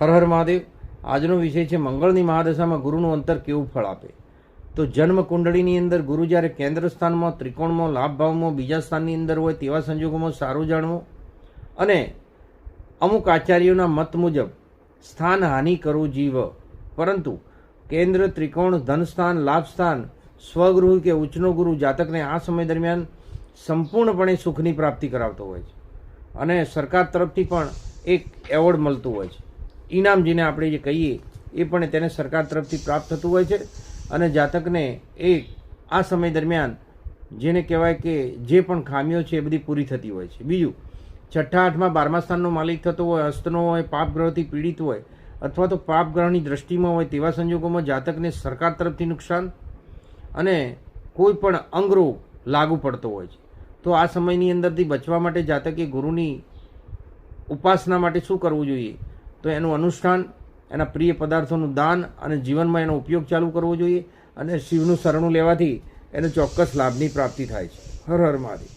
હર હર મહાદેવ. આજનો વિષય છે મંગળની મહાદશામાં ગુરુનું અંતર કેવું ફળ આપે? તો જન્મ કુંડળીની અંદર ગુરુ જ્યારે કેન્દ્ર સ્થાનમાં ત્રિકોણમાં લાભ ભાવમાં બીજા સ્થાનની અંદર હોય તેવા સંજોગોમાં સારું જાણવું અને અમુક આચાર્યોના મત મુજબ સ્થાન હાનિ કરવું જીવ. પરંતુ કેન્દ્ર, ત્રિકોણ, ધનસ્થાન, લાભસ્થાન સ્વગૃહ કે ઉચ્ચનો ગુરુ જાતકને આ સમય દરમિયાન સંપૂર્ણપણે સુખની પ્રાપ્તિ કરાવતો હોય છે. અને સરકાર તરફથી પણ એક એવોર્ડ મળતું હોય છે. ઇનામ જેને આપણે જે કહીએ, એ પણ તેને સરકાર તરફથી પ્રાપ્ત થતું હોય છે અને જાતકને એ આ સમય દરમિયાન જેને કહેવાય કે જે પણ ખામીઓ છે એ બધી પૂરી થતી હોય છે. બીજું, છઠ્ઠા આઠમાં બારમા સ્થાનનો માલિક થતો હોય હસ્તનો હોય, પાપ ગ્રહથી પીડિત હોય અથવા તો પાપ ગ્રહની દ્રષ્ટિમાં હોય તેવા સંજોગોમાં જાતકને સરકાર તરફથી નુકસાન અને કોઈ પણ અંગરોગ લાગુ પડતો હોય છે. તો આ સમયની અંદરથી બચવા માટે જાતકે ગુરુની ઉપાસના માટે શું કરવું જોઈએ? તો એનું અનુષ્ઠાન, એના પ્રિય પદાર્થોનું દાન અને જીવનમાં એનો ઉપયોગ ચાલુ કરવો જોઈએ અને શિવનું શરણું લેવાથી એને ચોક્કસ લાભની પ્રાપ્તિ થાય છે. હર હર મહાદેવ.